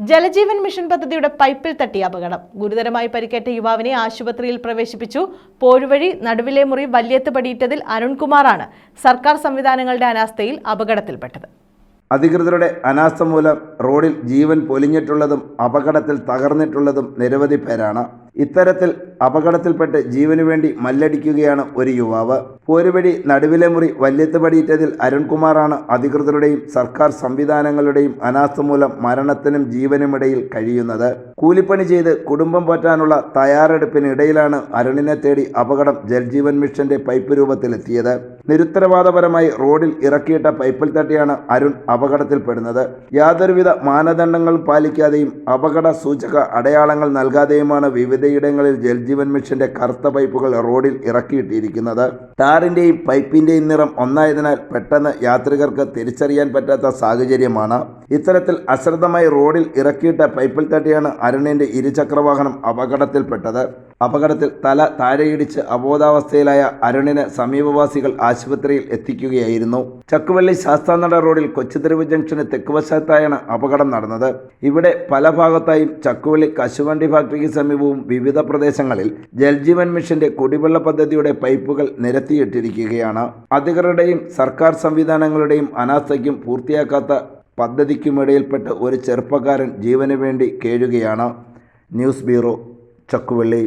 Jal Jeevan mission പദ്ധതിയുടെ പൈപ്പിൽ തട്ടി അപകടം. ഗുരുതരമായി പരിക്കേറ്റ യുവാവിനെ ആശുപത്രിയിൽ പ്രവേശിപ്പിച്ചു. പോഴുവഴി നടുവിലെ മുറി വല്യത്ത് പടിയിട്ടതിൽ അരുൺകുമാറാണ് സർക്കാർ സംവിധാനങ്ങളുടെ അനാസ്ഥയിൽ അപകടത്തിൽപ്പെട്ടത്. അധികൃതരുടെ അനാസ്ഥ മൂലം റോഡിൽ ജീവൻ പൊലിഞ്ഞിട്ടുള്ളതും അപകടത്തിൽ തകർന്നിട്ടുള്ളതും നിരവധി പേരാണ്. ഇത്തരത്തിൽ അപകടത്തിൽപ്പെട്ട് ജീവനു വേണ്ടി മല്ലടിക്കുകയാണ് ഒരു യുവാവ്. പോരുവഴി നടുവിലെ മുറി വല്യത്ത് പടിയിട്ടതിൽ അരുൺകുമാറാണ് അധികൃതരുടെയും സർക്കാർ സംവിധാനങ്ങളുടെയും അനാസ്ഥ മൂലം മരണത്തിനും ജീവനുമിടയിൽ കഴിയുന്നത്. കൂലിപ്പണി ചെയ്ത് കുടുംബം പോറ്റാനുള്ള തയ്യാറെടുപ്പിനിടയിലാണ് അരുണിനെ തേടി അപകടം ജൽജീവൻ മിഷന്റെ പൈപ്പ് രൂപത്തിലെത്തിയത്. നിരുത്തരവാദപരമായി റോഡിൽ ഇറക്കിയിട്ട പൈപ്പിൽ തട്ടിയാണ് അരുൺ അപകടത്തിൽപ്പെടുന്നത്. യാതൊരുവിധ മാനദണ്ഡങ്ങൾ പാലിക്കാതെയും അപകട സൂചക അടയാളങ്ങൾ നൽകാതെയുമാണ് വിവിധയിടങ്ങളിൽ ജൽജീവൻ മിഷന്റെ കറുത്ത പൈപ്പുകൾ റോഡിൽ ഇറക്കിയിട്ടിരിക്കുന്നത്. ടാറിന്റെയും പൈപ്പിന്റെയും നിറം ഒന്നായതിനാൽ പെട്ടെന്ന് യാത്രികർക്ക് തിരിച്ചറിയാൻ പറ്റാത്ത സാഹചര്യമാണ്. ഇത്തരത്തിൽ അശ്രദ്ധമായി റോഡിൽ ഇറക്കിയിട്ട പൈപ്പിൽ തട്ടിയാണ് അരുണിന്റെ ഇരുചക്രവാഹനം അപകടത്തിൽപ്പെട്ടത്. അപകടത്തിൽ തല താഴെയിടിച്ച് അബോധാവസ്ഥയിലായ അരുണിനെ സമീപവാസികൾ ആശുപത്രിയിൽ എത്തിക്കുകയായിരുന്നു. ചക്കുവള്ളി ശാസ്താനട റോഡിൽ കൊച്ചുതെരുവ് ജംഗ്ഷന് തെക്കുവശത്തായാണ് അപകടം നടന്നത്. ഇവിടെ പല ഭാഗത്തായും ചക്കുവള്ളി കശുവണ്ടി ഫാക്ടറിക്ക് സമീപവും വിവിധ പ്രദേശങ്ങളിൽ ജൽജീവൻ മിഷന്റെ കുടിവെള്ള പദ്ധതിയുടെ പൈപ്പുകൾ നിരത്തിയിട്ടിരിക്കുകയാണ്. അധികൃതരുടെയും സർക്കാർ സംവിധാനങ്ങളുടെയും അനാസ്ഥയ്ക്കും പൂർത്തിയാക്കാത്ത പദ്ധതിക്കുമിടയിൽപ്പെട്ട് ഒരു ചെറുപ്പക്കാരൻ ജീവന് വേണ്ടി കേഴുകയാണ്. News bureau Chakkuvalli.